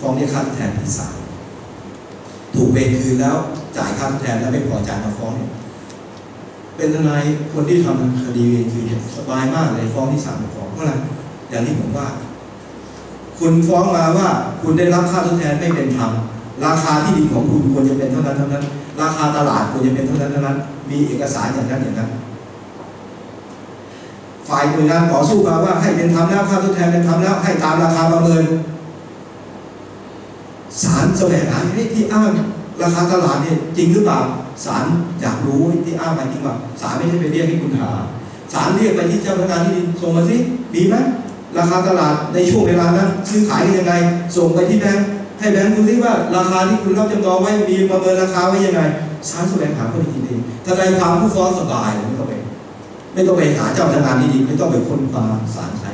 ฟ้องเรียกค่าทดแทนที่ศาลถูกเวรคืนแล้วจ่ายค่าทดแทนแล้วไม่พอจ่ายมาฟ้องเนี่ยเป็นทนายคนที่ทำคดีเวรคืนเนี่ยสบายมากเลยฟ้องที่ศาลปกครองเพราะอะไรอย่างที่ผมว่า คุณฟ้องมาว่าคุณได้รับค่าทดแทนไม่เป็นธรรมราคาที่ดินของคุณควรจะเป็นเท่านั้นเท่านั้น ราคาตลาดควรจะเป็นเท่านั้นเท่านั้น มีเอกสารอย่างนั้นอย่างนั้น ฝ่ายหน่วยงานต่อสู้มาว่าให้เป็นธรรมแล้วค่าทดแทนเป็นธรรมแล้วให้ตามราคาประเมิน ศาลแสวงหาให้ที่อ้างราคาตลาดเนี่ยจริงหรือเปล่าศาลอยากรู้ที่อ้างมาจริงเปล่าศาลไม่ใช่ไปเรียกให้คุณหาศาลเรียกไปที่เจ้าพนักงานที่ดินส่งมาสิมีไหมราคาตลาดในช่วงเวลานั้นซื้อขายกันยังไง ส่งไปที่แบงค์ให้แบงค์ดูสิว่าราคาที่คุณรับจำนองไว้มีประเมินราคาไว้ยังไงศาลแสวงหาข้อเท็จจริงเองทนายความผู้ฟ้องสบายไม่ต้องไปไม่ต้องไปหาเจ้าพนักงานที่ดินไม่ต้องไปค้นคว้าศาลใช้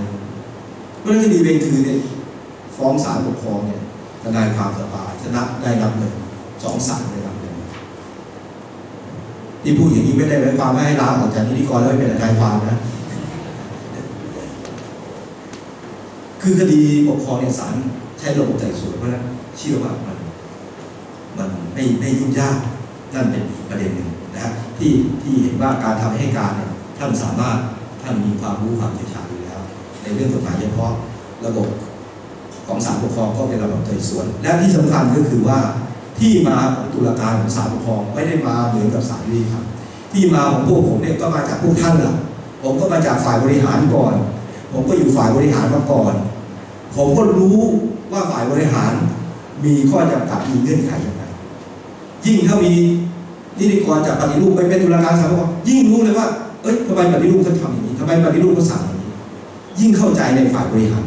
เพราะฉะนั้นคดีเวรคือเนี่ยฟ้องศาลปกครองเนี่ย ทนายความสบายชนะได้รับเงินสองศาลได้รับเงินที่พูดอย่างนี้ไม่ได้หมายความว่าให้ลาออกจากนิติกรแล้วไปเป็นทนายความนะ คือคดีปกครองเนี่ยศาลใช้ระบบไต่สวนเพราะนั้นเชื่อว่ามันมันไม่ไม่ยุ่งยากนั่นเป็นอีกประเด็นหนึ่งนะฮะที่ที่เห็นว่าการทำให้การเนี่ยท่านสามารถท่านมีความรู้ความเชี่ยวชาญอยู่แล้ว ในเรื่องกฎหมายเฉพาะระบบ ของศาลปกครองก็เป็นระบบไต่สวน และที่สำคัญก็คือว่าที่มาของตุลาการของศาลปกครองไม่ได้มาเหมือนกับศาลยุติธรรมที่มาของพวกผมเนี่ยก็มาจากพวกท่านล่ะ ผมก็มาจากฝ่ายบริหารก่อน ผมก็อยู่ฝ่ายบริหารมาก่อน ผมก็รู้ว่าฝ่ายบริหารมีข้อจำกัดมีเงื่อนไขอย่างไรยิ่งถ้ามีนิติกรจากปฏิรูปไปเป็นตุลาการศาลปกครองยิ่งรู้เลยว่าเอ้ยทำไมปฏิรูปเขาทำอย่างนี้ทำไมปฏิรูปเขาสั่งอย่างนี้ ยิ่งเข้าใจในฝ่ายบริหาร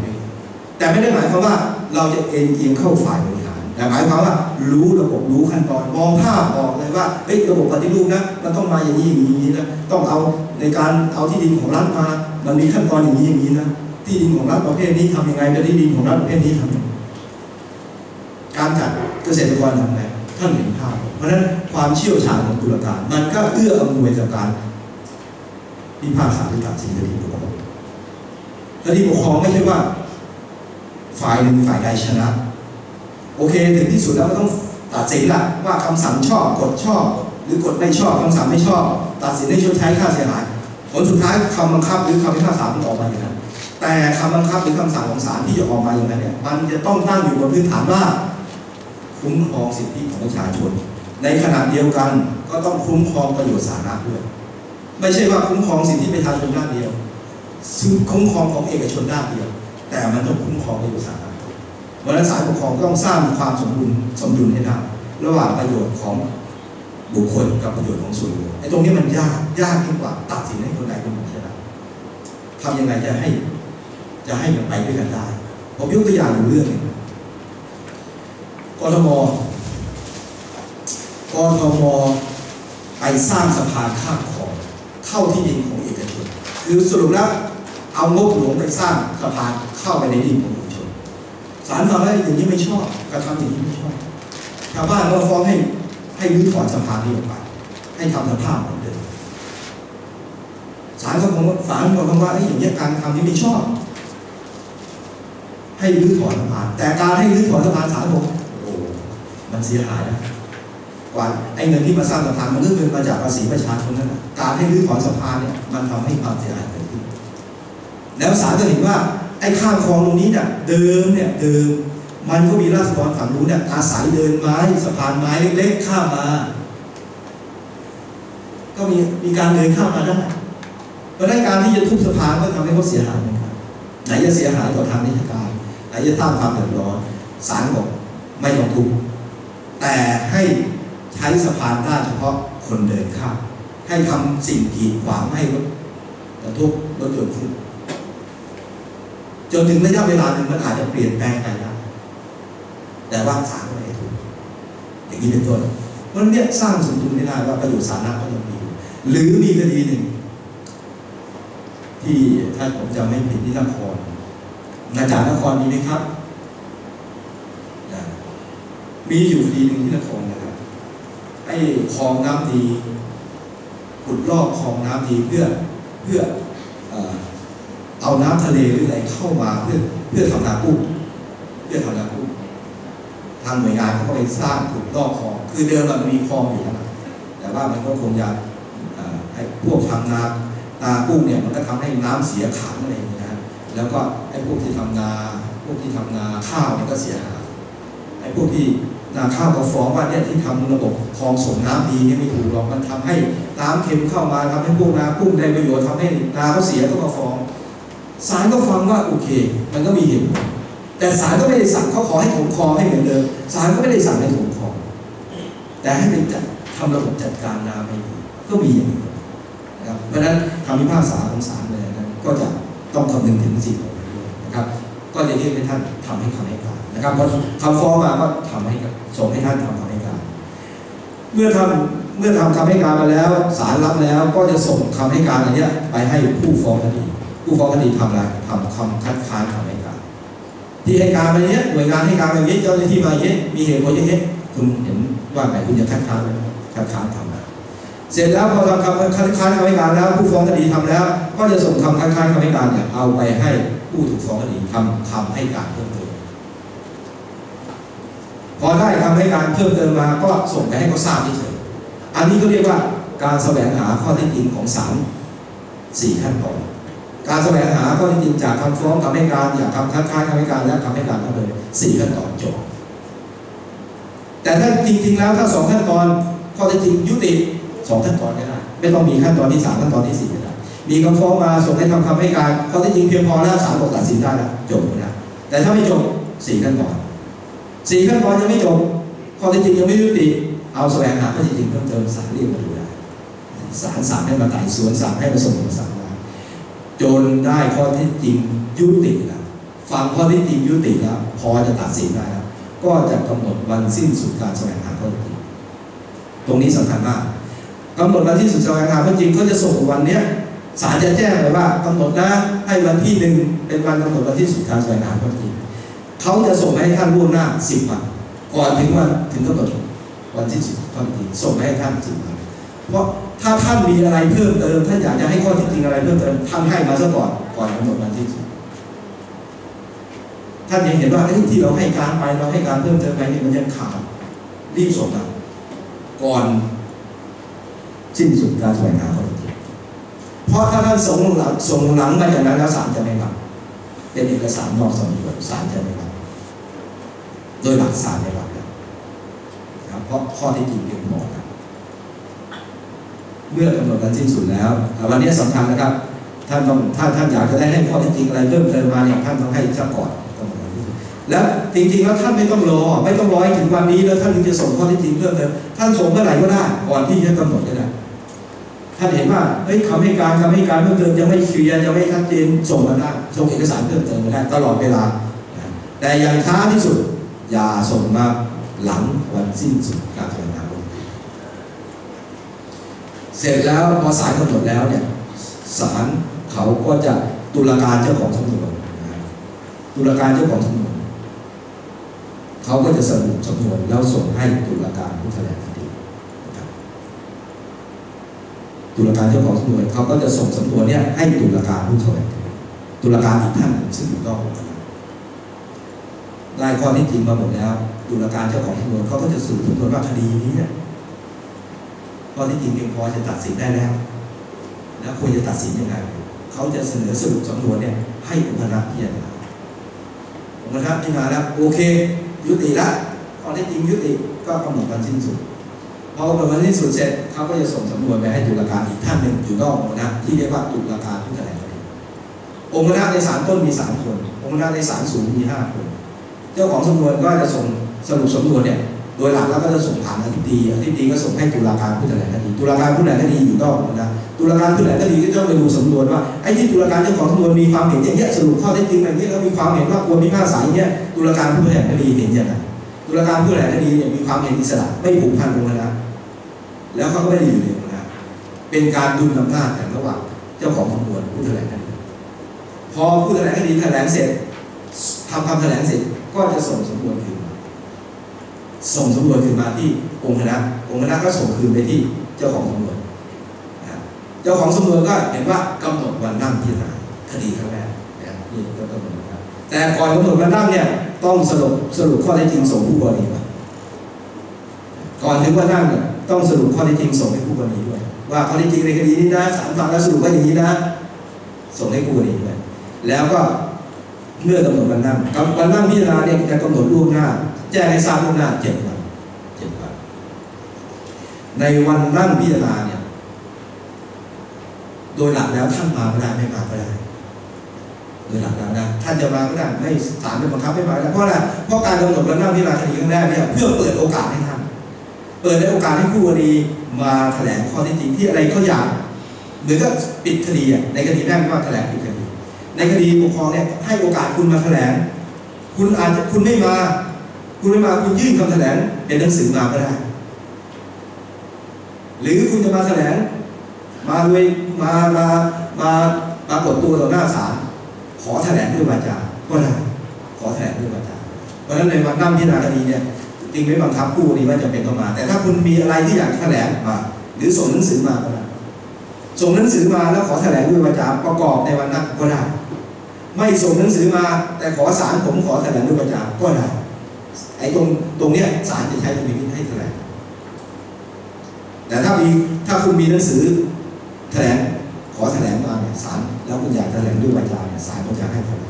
แต่ไม่ได้หมายความว่าเราจะเอ็นเอียงเข้าฝ่ายบริหารแต่หมายความว่ารู้ระบบรู้ขั้นตอนมองภาพออกเลยว่าเฮ้ยระบบปฏิรูปนะมันต้องมาอย่างนี้อย่างนี้นะต้องเอาในการเอาที่ดินของรัฐมา มันมีขั้นตอนอย่างนี้อย่างนี้นะที่ดินของรัฐประเภทนี้ทำยังไงแล้วที่ดินของรัฐประเภทนี้ทำยังไงการจัดเกษตรกรทำไงท่านเห็นภาพเพราะฉะนั้นความเชี่ยวชาญของตุลาการมันก็เอื้ออำนวยต่อการพิพากษาหรือตัดสินคดีปกครองคดีปกครองไม่ใช่ว่า ฝ่ายหนึ่งฝ่ายใดชนะ โอเคถึงที่สุดแล้วก็ต้องตัดสินละว่าคำสั่งชอบกฎชอบ หรือกฎไม่ชอบคำสั่งไม่ชอบ ตัดสินให้ชดใช้ค่าเสียหายผลสุดท้ายคำบังคับหรือคำพิพากษามันออกมาอย่างนั้นแต่คำบังคับหรือคำสั่งของศาลที่จะออกมาอย่างนั้นเนี่ยมันจะต้องตั้งอยู่บนพื้นฐานว่า คุ้มครองสิทธิของประชาชน ในขณะเดียวกันก็ต้องคุ้มครองประโยชน์สาธารณะด้วยไม่ใช่ว่าคุ้มครองสิทธิประชาชนด้านเดียวซึ่งคุ้มครองของเอกชนด้านเดียว แต่มันต้องคุ้มครองประโยชน์สาธารณะเพราะฉะนั้นศาลปกครองต้องสร้างความสมดุลสมดุลให้ได้ระหว่างประโยชน์ของบุคคลกับประโยชน์ของส่วนรวมไอ้ตรงนี้มันยากยากยิ่งกว่าตัดสินให้คนใดคนหนึ่งชนะทำยังไงจะให้จะให้มันไปด้วยกันได้ผมยกตัวอย่างอยู่เรื่องหนึงกทมกทมไปสร้างสะพานข้ามคลองเข้าที่ดินของเอกชนคือสรุปแล้วเอางบหลวงไปสร้างสะพาน เข้าไปในดินของเอกชนศาลฟังแล้วอย่างนี้ไม่ชอบกระทำอย่างนี้ไม่ชอบชาวบ้านก็ฟ้องให้ให้รื้อถอนสะพานนี้ออกไป ให้ทำสภาพเหมือนเดิมศาลก็คงว่าศาลก็คงว่าไอ้ยอย่างนี้การทำนี้ไม่ชอบ ให้รื้อถอนสะพานแต่การให้รื้อถอนสะพานศาลบอกโอ้มันเสียหายนะกว่าไอ้เงินที่มาสร้างสะพานมันก็เงินมาจากภาษีประชาชนนั่นแหละการให้รื้อถอนสะพานเนี่ยมันทำให้ความเสียหายเกิดขึ้นแล้วศาลก็เห็นว่า ไอ้ข้ามคลองตรงนี้เนี่ยเดิมเนี่ยเดิมมันก็มีราษฎรฝั่งนู้นเนี่ยอาศัยเดินไม้สะพานไม้เล็กๆข้ามมา ก็มีมีการเดินข้ามมาได้เพราะนั้นการที่จะทุบสะพานก็ทำให้เขาเสียหายเหมือนกันไหนจะเสียหายต่อทางราชการไหนจะสร้างความเดือดร้อนศาลบอกไม่ต้องทุบแต่ให้ใช้สะพานได้เฉพาะคนเดินข้ามให้ทำสิ่งกีดขวางไม่ให้รถกระทุบรถยนต์ขึ้น จนถึงระยะเวลาหนึ่งมันอาจจะเปลี่ยนแปลงไปได้แต่ว่าศาลก็ไม่ให้ทุบอย่างนี้เป็นต้นเพราะนั้นเนี่ยสร้างสมดุลไม่ได้ว่าประโยชน์สาระก็ยังมีอยู่หรือมีคดีหนึ่ง ที่ถ้าผมจำไม่ผิดที่นครนาจากนครมีไหมครับ มีอยู่คดีหนึ่งที่นครนะครับไอ้คลองน้ำดีขุดลอกคลองน้ำดีเพื่อเพื่อ เอาน้ำทะเลหรืออะไรเข้ามาเพื่อเพื่อทำนากุ้งเพื่อทำนากุ้งางหน่วยงานเขาก็ไปสร้างถูกลอกคลอง คือเดิมมันมีคลองอยู่แล้วนะแต่ว่ามันก็คงจะเอ่อให้พวกทำนานากุ้งเนี่ยมันก็ทำให้น้ำเสียขังอะไรอย่างเงี้ยนะแล้วก็ไอ้พวกที่ทำนา พวกที่ทำนาข้าวเนี่ยก็เสียหายไอ้พวกที่นาข้าวก็ฟ้องว่าเนี่ยที่ทำระบบคลองส่งน้ำดีเนี่ยไม่ถูกหรอกมันทำให้น้ำเค็มเข้ามาทำให้พวกนากุ้งได้ประโยชน์ทำให้นาเขาเสียก็มาฟ้อง ศาลก็ฟังว่าโอเค มันก็มีเหตุผลแต่ศาลก็ไม่ได้สั่งเขาขอให้ถมคอให้เหมือนเดิมศาลก็ไม่ได้สั่งให้ถมคอแต่ให้เป็นจัดทำระบบจัดการน้ำให้ดีก็มีอย่างนี้นะครับเพราะฉะนั้นคำพิพากษาของศาลเลยนะก็จะต้องคำนึงถึงสิ่งเหล่านี้ด้วยนะครับ ก็จะเรียกให้ท่านทำให้คำให้การนะครับพอคำฟ้องมาก็ทำให้ส่งให้ท่านทำคำให้การ เมื่อทำเมื่อทำคำให้การมาแล้วศาลรับแล้ว ก็จะส่งคำให้การอันเนี้ยไปให้ผู้ฟ้องคดี ผู้ฟ้องคดีทำอะไรทำคำคัดค้านคำให้การที่ให้การมาเนี้ยหน่วยงานให้การมาอย่างนี้เจ้าหน้าที่มาอย่างนี้มีเหตุผลอย่างนี้คุณเห็นว่าไงคุณจะคัดค้านไหมคัดค้านทำนะเสร็จแล้วพอทำคำคัดค้านคำให้การแล้ว ผู้ฟ้องคดีทำแล้ว ก็จะส่งคำคัดค้านคำให้การเนี่ยเอาไปให้ผู้ถูกฟ้องคดีทำคำให้การเพิ่มเติมพอได้คำให้การเพิ่มเติมมาก็ส่งไปให้เขาทราบเฉยอันนี้ก็เรียกว่าการแสวงหาข้อเท็จจริงของศาลสี่ขั้นตอน การแสวงหาข้อเท็จจริงจากคำฟ้องคำให้การจากคำคัดค้านคำให้การและคำให้การทั้งเลยสี่ขั้นตอนจบแต่ถ้าจริงๆแล้วถ้าสองขั้นตอนข้อเท็จจริงยุติสองขั้นตอนก็ได้ไม่ต้องมีขั้นตอนที่สามขั้นตอนที่สี่ก็ได้มีคำฟ้องมาส่งให้ทำคำให้การข้อเท็จจริงเพียงพอแล้วศาลบอกตัดสินได้แล้วจบนะแต่ถ้าไม่จบสี่ขั้นตอนสี่ขั้นตอนยังไม่จบข้อเท็จจริงยังไม่ยุติ เอาแสวงหาข้อเท็จจริงเพิ่มเติมศาลเรียกมาดูได้ศาลสั่งให้มาไต่สวนสั่งให้มาส่งศาล จนได้ข้อเท็จจริงยุติแล้วฟังข้อเท็จจริงยุติแล้วพอจะตัดสินได้แล้วก็จะกำหนดวันสิ้นสุดการแสวงหาข้อเท็จจริงตรงนี้สำคัญมากกำหนดวันที่สุดแสวงหาข้อเท็จจริงก็จะส่งวันเนี้ยศาลจะแจ้งเลยว่ากำหนดนะให้วันที่หนึ่งเป็นวันกำหนดวันที่สุดการแสวงหาข้อเท็จจริงเขาจะส่งให้ท่านล่วงหน้าสิบวันก่อนถึงวันถึงกำหนดวันที่สุดข้อเท็จจริงส่งให้ท่านสิบวัน เพราะถ้าท่านมีอะไรเพิ่มเติมท่านอยากจะให้ข้อเท็จจริงอะไรเพิ่มเติมท่านให้มาซะก่อนก่อนกำหนดวันที่สุดท่านยังเห็นว่าที่เราให้การไปเราให้การเพิ่มเติมไปนี่มันยังขาดรีบส่งมาก่อนสิ้นสุดการแสวงหาข้อเท็จจริงเพราะถ้าท่านส่งหลังส่งหลังไปจากนั้นแล้วศาลจะไม่รับเป็นเอกสารนอกสำนวนศาลจะไม่รับโดยหลักศาลไม่รับนะครับเพราะข้อเที่จริงเพียงพอ เมื่อกำหนดการสิ้นสุดแล้ว วันนี้สำคัญนะครับ ท่านต้องถ้าท่านอยากจะได้ให้ข้อเท็จจริงอะไรเพิ่มเติมมาเนี่ยท่านต้องให้ซะก่อนแล้วจริงๆแล้วท่านไม่ต้องรอ ไม่ต้องรอให้ถึงวันนี้แล้วท่านถึงจะส่งข้อเท็จจริงเพิ่มเติมท่านส่งเมื่อไหร่ก็ได้ก่อนที่จะกำหนดก็ได้ท่านเห็นว่าเฮ้ยคำให้การคำให้การเพิ่มเติมยังไม่เคลียร์ยังไม่ชัดเจนส่งมาได้ส่งเอกสารเพิ่มเติมมาได้ตลอดเวลา แต่อย่างช้าที่สุด อย่าส่งมาหลังวันสิ้นสุดการแสดงงาน เสร็จแล้วพอศาลกำหนดแล้วเนี่ยศาลเขาก็จะตุลาการเจ้าของสำนวนตุลาการเจ้าของสำนวนเขาก็จะสรุปสำนวนแล้วส่งให้ตุลาการผู้แถลงคดีตุลาการเจ้าของสำนวนเขาก็จะส่งสำนวนเนี่ยให้ตุลาการผู้แถลงตุลาการอีกท่านซึ่งถูกต้องได้ข้อที่จริงมาหมดแล้วตุลาการเจ้าของสำนวนเขาก็จะสรุปสำนวนว่าคดีนี้เนี่ย ข้อที่จริงเพียงพอจะตัดสินได้แล้ว แล้วควรจะตัดสินยังไงเขาจะเสนอสรุปสำนวนเนี่ยให้องค์คณะพิจารณาองค์คณะพิจารณาแล้วโอเค ยุติละข้อท็จจริงยุติก็กำหนดวันสิ้นสุดพอกำหนดวันสิ้นสุดเสร็จเขาก็จะส่งสำนวนไปให้ตุลาการอีกท่านหนึ่งอยู่นอกองค์คณะที่เรียกว่าตุลาการผู้แถลงคดีองค์คณะในศาลต้นมีสามคน องค์คณะในศาลสูงมีห้าคน เจ้าของสำนวนก็จะส่งสรุปสำนวนเนี่ย โดยหลักแล้วก็จะส่งผ่านอธิบดีอธิบดีก็ส่งให้ตุลาการผู้แถลงคดีตุลาการผู้แถลงคดีอยู่นอกนะตุลาการผู้แถลงคดีก็ต้องไปดูสำนวนว่าไอ้ที่ตุลาการเจ้าของสำนวนมีความเห็นอย่างเงี้ยสรุปข้อเท็จจริงอย่างเงี้ยแล้วมีความเห็นว่าควรพิพากษาอย่างเงี้ยตุลาการผู้แถลงคดีเห็นอย่างไรตุลาการผู้แถลงคดีเนี่ยมีความเห็นอิสระไม่ผูกพันองค์คณะแล้วเขาก็ไม่ได้อยู่ในองค์คณะเป็นการดุลอำนาจกันระหว่างเจ้าของสำนวนผู้แถลงคดีพอผู้แถลงคดีแถลงเสร็จทำคำแถลงเสร็จก็จะส่งสำนวนคืน ส่งสำนวนคืนมาที่องค์คณะองค์คณะก็ส่งคืนไปที่เจ้าของสำนวนเจ้าของสำนวนก็เห็นว่ากำหนดวันนั่งพิจารณาคดีครั้งแรกนี่ก็กำหนดวันนั่งแต่ก่อนกำหนดวันนั่งเนี่ยต้องสรุปสรุปข้อเท็จจริงส่งผู้กรณีมาก่อนถึงวันนั่งเนี่ยต้องสรุปข้อเท็จจริงส่งให้ผู้กรณีด้วยว่าข้อเท็จจริงในคดีนี้นะศาลฟังแล้วสรุปว่าอย่างนี้นะ ส่งให้ผู้กรณีด้วยแล้วก็เมื่อกำหนดวันนั่งวันนั่งพิจารณาเนี่ยจะกำหนดล่วงหน้า แจ้งให้ทราบล่วงหน้าเจ็ดวันเจ็ดวันในวันนั่งพิจารณาเนี่ย โดยหลักแล้วท่านมาก็ได้ไม่มาก็ได้โดยหลักแล้วนะท่านจะมาก็ได้ไม่ศาลไม่บังคับไม่มาเพราะอะไรเพราะการกำหนดวันนั่งพิจารณาคดีครั้งแรกเนี่ยเพื่อเปิดโอกาสให้ท่านเปิดในโอกาสให้ผู้คดีมาแถลงข้อเท็จจริงที่อะไรเขาอยากหมือกับปิดคดีในคดีแรกว่าแถลงปิดคดีในคดีปกครองเนี่ยให้โอกาสคุณมาแถลง คุณอาจจะคุณไม่มา คุณไม่มาคุณยื่นคำแถลงเป็นหนังสือมาก็ได้ หรือคุณจะมาแถลงมาด้วยมามามาปรากฏตัวต่อหน้าศาลขอแถลงด้วยวาจาก็ได้ขอแถลงด้วยวาจาเพราะฉะนั้นในวันนั่งพิจารณาคดีเนี่ยจริงไม่บังคับผู้คดีว่าจะเป็นต้องมา แต่ถ้าคุณมีอะไรที่อยากแถลงมา หรือส่งหนังสือมาก็ได้ส่งหนังสือมาแล้วขอแถลงด้วยวาจาประกอบในวันนั้นก็ได้ ไม่ส่งหนังสือมา แต่ขอศาลผมขอแถลงด้วยวาจาก็ได้ ไอ้ตรงตรงเนี้ยศาลจะใช้ดุลพินิจให้แถลงแต่ถ้ามีถ้าคุณมีหนังสือแถลงขอแถลงมาเนี่ยศาลแล้วคุณอยากแถลงด้วยวาจาเนี่ยศาลก็จะให้แถลง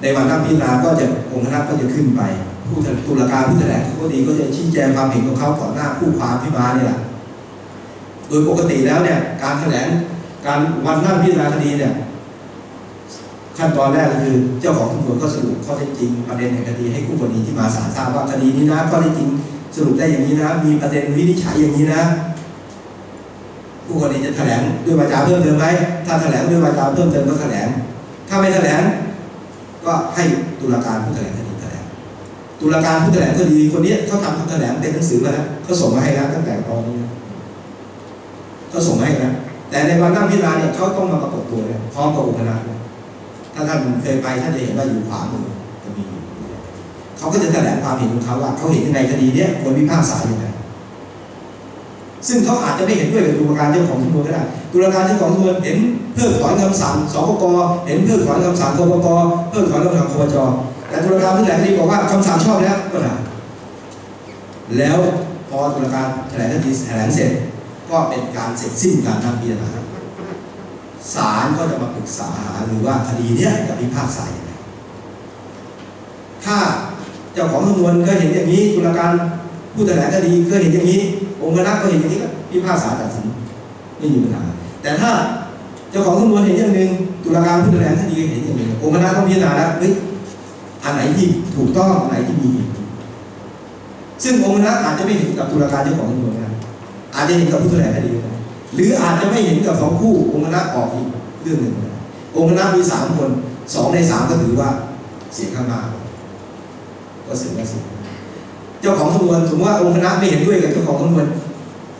ในวันนั่งพิจารณาก็จะองค์คณะก็จะขึ้นไป ผู้ตุลาการผู้แถลงก็ดีก็จะชี้แจงความเห็นของเขาต่อหน้าผู้ความที่มาเนี่ยแหละโดยปกติแล้วเนี่ยการแถลงการวันนั่งพิจารณาคดีเนี่ย ขั้นตอนแรกคือเจ้าของสำนวนก็สรุปข้อเท็จจริงประเด็นในคดีให้คู่กรณีที่มาศาลทราบว่าคดีนี้นะข้อเท็จจริงสรุปได้อย่างนี้นะ มีประเด็นวินิจฉัยอย่างนี้นะผู้กรณีจะแถลงด้วยวาจาเพิ่มเติมไหมถ้าแถลงด้วยวาจาเพิ่มเติมก็แถลง ถ้าไม่แถลง ก็ให้ตุลาการผู้แถลงคดีแถลงตุลาการผู้แถลงคดีคนนี้เขาทำคำแถลงเป็นหนังสือมาแล้วเขาส่งมาให้แล้วตั้งแต่ตอนนี้เขาส่งมาให้แล้วแต่ในวันนั่งพิจารณาเนี่ยเขาต้องมาปรากฏตัวเนี่ยพร้อมกับองค์คณะด้วย ถ้าท่านเคยไปท่านจะเห็นว่าอยู่ขวามือจะมีอยู่เขาก็จะแถลงความเห็นของเขาว่าเขาเห็นยังไงคดีเนี้ยควรพิพากษาอย่างไรซึ่งเขาอาจจะไม่เห็นด้วยกับตุลาการเจ้าของสำนวนก็ได้ตุลาการเจ้าของสำนวนเห็นเพิกถอนคำสั่งสปกเห็นเพิกถอนคำสั่งคปกเพิกถอนคำสั่งคปจแต่ตุลาการผู้แถลงคดีบอกว่าคำสั่งชอบแล้วก็ได้แล้วพอตุลาการแถลงคดีแถลงเสร็จ ก็เป็นการเสร็จสิ้นการทำพิจารณา ศาลก็จะมาปรึกษาหารือว่าคดีเนี้ยจะพิพากษาอย่างไรถ้าเจ้าของสำนวนก็เห็นอย่างนี้ตุลาการผู้แถลงคดีก็เห็นอย่างนี้ องค์คณะก็เห็นอย่างนี้ก็พิพากษาตัดสินไม่มีปัญหา แต่ถ้าเจ้าของสำนวนเห็นอย่างหนึ่งตุลาการผู้แถลงคดีเห็นอย่างหนึ่งองค์คณะต้องพิจารณาแล้วเฮ้ยอันไหนที่ถูกต้องอันไหนที่มีซึ่งองค์คณะอาจจะไม่เห็นกับตุลาการเจ้าของสำนวนก็ได้อาจจะเห็นกับผู้แถลงคดีก็ได้ หรืออาจจะไม่เห็นกับสองคู่องค์คณะออกอีกเรื่องหนึ่ง องค์คณะมีสามคนสองในสามก็ถือว่าเสียงข้างมากก็เสียว่าเสียเจ้าของสำนวนสมมติว่าองค์คณะไม่เห็นด้วยกับเจ้าของสำนวน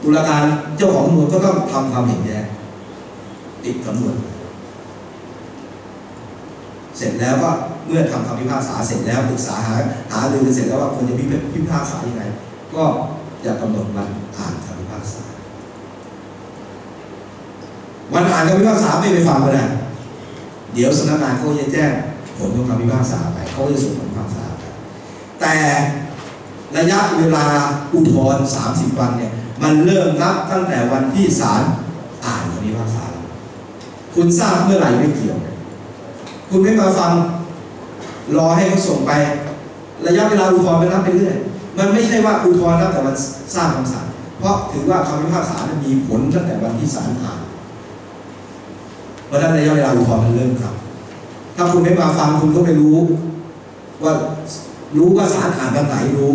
ตุลาการเจ้าของสำนวนก็ต้องทำความเห็นแย้งติดสำนวน เสร็จแล้วก็เมื่อทำคำพิพากษาเสร็จแล้วปรึกษาหาหารือกันเสร็จแล้วว่าควรจะพิพิพากษายังไง ก็จะกำหนดวันอ่านคำพิพากษา วันอ่านคำพิพากษาไม่ไปฟังก็ได้เดี๋ยวสำนักงานเขาจะแจ้งผลของคำพิพากษาไปเขาจะส่งผลพิพากษาไปแต่ระยะเวลาอุทธรณ์30 วันเนี่ยมันเริ่มนับตั้งแต่วันที่ศาลอ่านคำพิพากษา คุณทราบเมื่อไหร่ไม่เกี่ยว คุณไม่มาฟังรอให้เขาส่งไป ระยะเวลาอุทธรณ์มันนับไปเรื่อยมันไม่ใช่ว่าอุทธรณ์นับแต่วันทราบคำสั่งเพราะถือว่าคำพิพากษานั้นมีผลตั้งแต่วันที่ศาลอ่าน ราะฉะนั้นระยะเวลาอุทธรณ์มันเริ่มครับ ถ้าคุณไม่มาฟังคุณก็ไม่รู้ ว่ารู้ว่าสารอ่านวันไหนรู้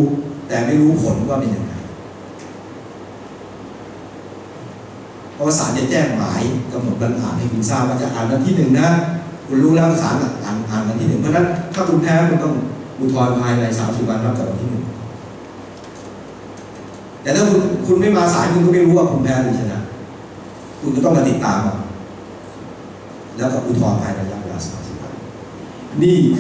แต่ไม่รู้ผลว่าเป็นยังไงเพราะว่าศาลจะแจ้งหมายกำหนดวันอ่านให้คุณทราบว่าจะอ่านวันที่หนึ่งนะคุณรู้แล้วศาลอ่านอ่านวันที่หนึ่งเพราะนั้นถ้าคุณแพ้คุณต้องอุทธรณ์ภายในสามสิบวันนับจากวันที่หนึ่งแต่ถ้าคุณคุณไม่มาศาลคุณก็ไม่รู้ว่าคุณแพ้หรือชนะ คุณก็ต้องมาติดตามเอา แล้วก็อุทธรณ์ภายในระยะเวลา30วันนี่คือ